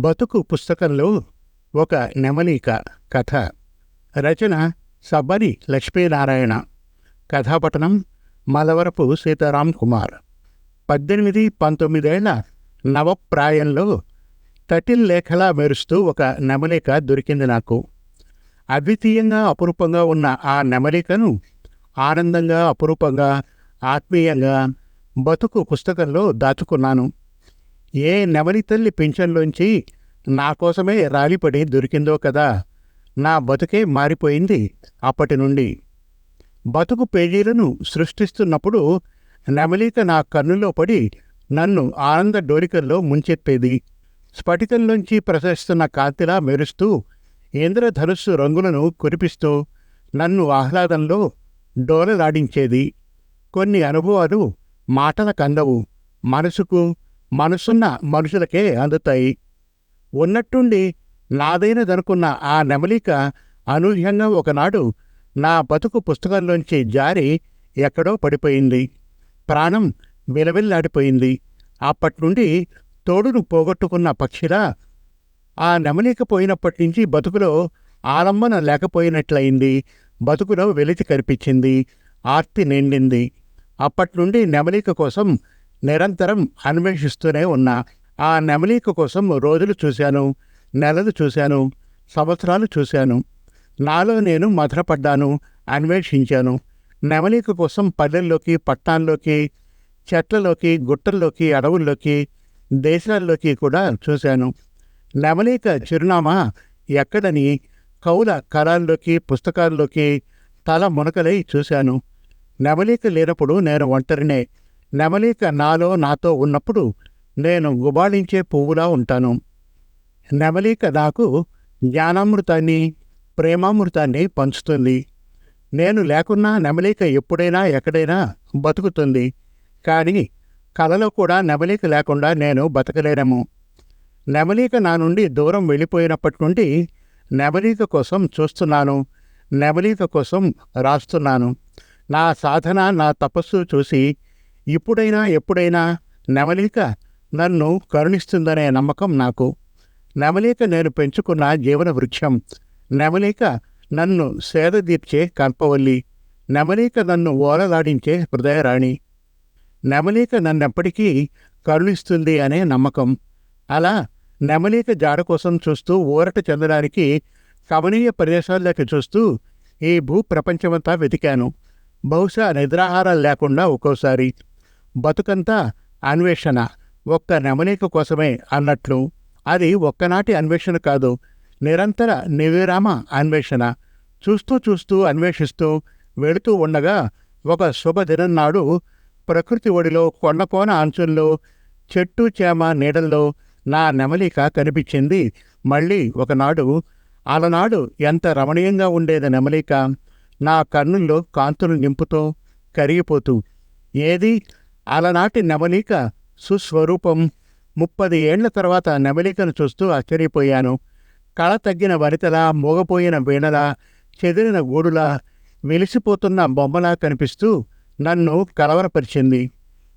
బతుకు పుస్తకంలో ఒక నెమలిక కథ. రచన సబ్బని లక్ష్మీనారాయణ. కథాపఠనం మలవరపు సీతారాం కుమార్. పద్దెనిమిది పంతొమ్మిదేళ్ళ నవప్రాయంలో తటిల్ లేఖలా మెరుస్తూ ఒక నెమలిక దొరికింది నాకు. అద్వితీయంగా అపురూపంగా ఉన్న ఆ నెమలికను ఆనందంగా అపురూపంగా ఆత్మీయంగా బతుకు పుస్తకంలో దాచుకున్నాను. ఏ నెమలి తల్లి పింఛన్లోంచి నా కోసమే రాలిపడి దొరికిందో కదా? నా బతుకే మారిపోయింది అప్పటి నుండి. బతుకు పేజీలను సృష్టిస్తున్నప్పుడు నెమలిక నా కన్నులో పడి నన్ను ఆనంద డోరికల్లో ముంచెత్తేది. స్ఫటికంలోంచి ప్రసరిస్తున్న కాంతిలా మెరుస్తూ ఇంద్రధనుస్సు రంగులను కురిపిస్తూ నన్ను ఆహ్లాదంలో డోలలాడించేది. కొన్ని అనుభవాలు మాటల కందవు. మనసుకు మనసున్న మనుషులకే అందుతాయి. ఉన్నట్టుండి నాదైనదనుకున్న ఆ నెమలిక అనూహ్యంగా ఒకనాడు నా బతుకు పుస్తకంలోంచి జారి ఎక్కడో పడిపోయింది. ప్రాణం విలవిల్లాడిపోయింది. అప్పట్నుండి తోడును పోగొట్టుకున్న పక్షిలా ఆ నెమలిక పోయినప్పటి నుంచి బతుకులో ఆలంబన లేకపోయినట్లయింది. బతుకులో వెలితి కనిపించింది. ఆర్తి నిండింది. అప్పట్నుండి నెమలిక కోసం నిరంతరం అన్వేషిస్తూనే ఉన్నా ఆ నెమలిక కోసం రోజులు చూశాను నెలలు చూశాను సంవత్సరాలు చూశాను. నాలో నేను మధురపడ్డాను అన్వేషించాను. నెమలిక కోసం పల్లెల్లోకి పట్టణాల్లోకి చెట్లలోకి గుట్టల్లోకి అడవుల్లోకి దేశాల్లోకి కూడా చూశాను. నెమలిక చిరునామా ఎక్కడని కౌల కళాల్లోకి పుస్తకాల్లోకి తల మునకలై చూశాను. నెమలిక లేనప్పుడు నేను ఒంటరినే నెమలిక నాలో నాతో ఉన్నప్పుడు నేను గుబాళించే పువ్వులా ఉంటాను. నెమలిక నాకు జ్ఞానామృతాన్ని ప్రేమామృతాన్ని పంచుతుంది. నేను లేకున్నా నెమలిక ఎప్పుడైనా ఎక్కడైనా బతుకుతుంది. కానీ కలలో కూడా నెమలిక లేకుండా నేను బతకలేనము. నెమలిక నా నుండి దూరం వెళ్ళిపోయినప్పటి నుండి నెమలిక కోసం చూస్తున్నాను. నెమలిక కోసం రాస్తున్నాను. నా సాధన నా తపస్సు చూసి ఇప్పుడైనా ఎప్పుడైనా నెమలిక నన్ను కరుణిస్తుందనే నమ్మకం నాకు. నెమలిక నేను పెంచుకున్న జీవన వృక్షం. నెమలిక నన్ను సేదదీర్చే కల్పవల్లి. నెమలిక నన్ను ఓలలాడించే హృదయరాణి. నెమలిక నన్నెప్పటికీ కరుణిస్తుంది అనే నమ్మకం. అలా నెమలిక జాడ కోసం చూస్తూ ఊరట చెందడానికి కమనీయ ప్రదేశాల్లోకి చూస్తూ ఈ భూ ప్రపంచమంతా వెతికాను. బహుశా నిద్రాహారాలు లేకుండా ఒక్కోసారి బతుకంతా అన్వేషణ. ఒక్క నెమలిక కోసమే అన్నట్లు. అది ఒక్కనాటి అన్వేషణ కాదు. నిరంతర నివిరామ అన్వేషణ. చూస్తూ చూస్తూ అన్వేషిస్తూ వెళుతూ ఉండగా ఒక శుభదినం నాడు ప్రకృతి ఒడిలో కొండకోన అంచుల్లో చెట్టు చేమ నీడల్లో నా నెమలిక కనిపించింది. మళ్ళీ ఒకనాడు అలనాడు ఎంత రమణీయంగా ఉండేది నెమలిక. నా కన్నుల్లో కాంతులు నింపుతూ కరిగిపోతూ ఏది అలనాటి నెమలిక సుస్వరూపం. ముప్పది ఏండ్ల తర్వాత నెమలికను చూస్తూ ఆశ్చర్యపోయాను. కళ తగ్గిన వరితలా మోగపోయిన వీణలా చెదిరిన గూడులా వెలిసిపోతున్న బొమ్మలా కనిపిస్తూ నన్ను కలవరపరిచింది.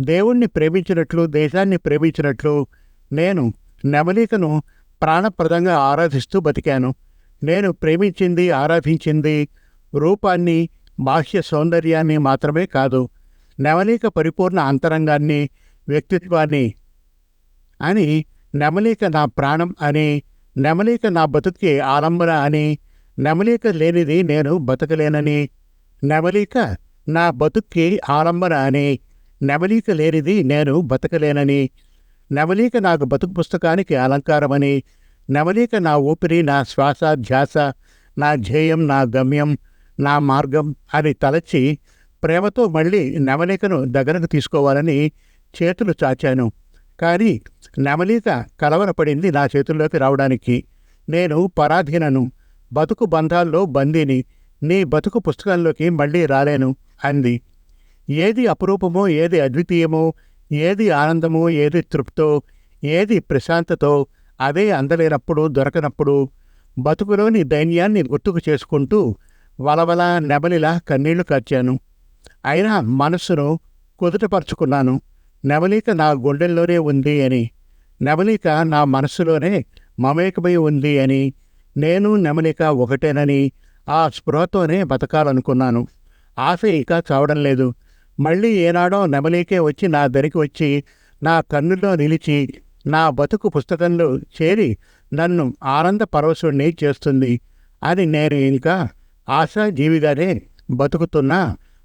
దేవుణ్ణి ప్రేమించినట్లు దేశాన్ని ప్రేమించినట్లు నేను నెమలికను ప్రాణప్రదంగా ఆరాధిస్తూ బతికాను. నేను ప్రేమించింది ఆరాధించింది రూపాన్ని బాహ్య సౌందర్యాన్ని మాత్రమే కాదు నెమలిక పరిపూర్ణ అంతరంగాన్ని వ్యక్తిత్వాన్ని అని నెమలిక నా ప్రాణం అని నెమలిక నా బతుకి ఆలంబన అని నెమలిక లేనిది నేను బతకలేనని నెమలిక నా బతుక్కి ఆలంబన అని నెమలిక లేనిది నేను బతకలేనని నెమలిక నాకు బతుకు పుస్తకానికి అలంకారమని నెమలిక నా ఊపిరి నా శ్వాస ధ్యాస నా ధ్యేయం నా గమ్యం నా మార్గం అని తలచి ప్రేమతో మళ్ళీ నెమలికను దగ్గరకు తీసుకోవాలని చేతులు చాచాను. కానీ నెమలిక కలవరపడింది నా చేతుల్లోకి రావడానికి. నేను పరాధీనను. బతుకు బంధాల్లో బందీని. నీ బతుకు పుస్తకంలోకి మళ్ళీ రాలేను అంది. ఏది అపురూపమో ఏది అద్వితీయమో ఏది ఆనందమో ఏది తృప్తో ఏది ప్రశాంతతో అదే అందలేనప్పుడు దొరకనప్పుడు బతుకులోని దైన్యాన్ని గుర్తుకు చేసుకుంటూ వలవల నెమలిలా కన్నీళ్ళు కార్చాను. అయినా మనస్సును కుదుటపరుచుకున్నాను. నెమలిక నా గుండెల్లోనే ఉంది అని నెమలిక నా మనసులోనే మమేకమై ఉంది అని నేను నెమలిక ఒకటేనని ఆ స్పృహతోనే బతకాలనుకున్నాను. ఆశ ఇంకా చావడం లేదు. మళ్ళీ ఏనాడో నెమలికే వచ్చి నా దరికి వచ్చి నా కన్నుల్లో నిలిచి నా బతుకు పుస్తకంలో చేరి నన్ను ఆనంద పరవశుణ్ణి చేస్తుంది అని నేను ఇంకా ఆశాజీవిగానే బతుకుతున్నా.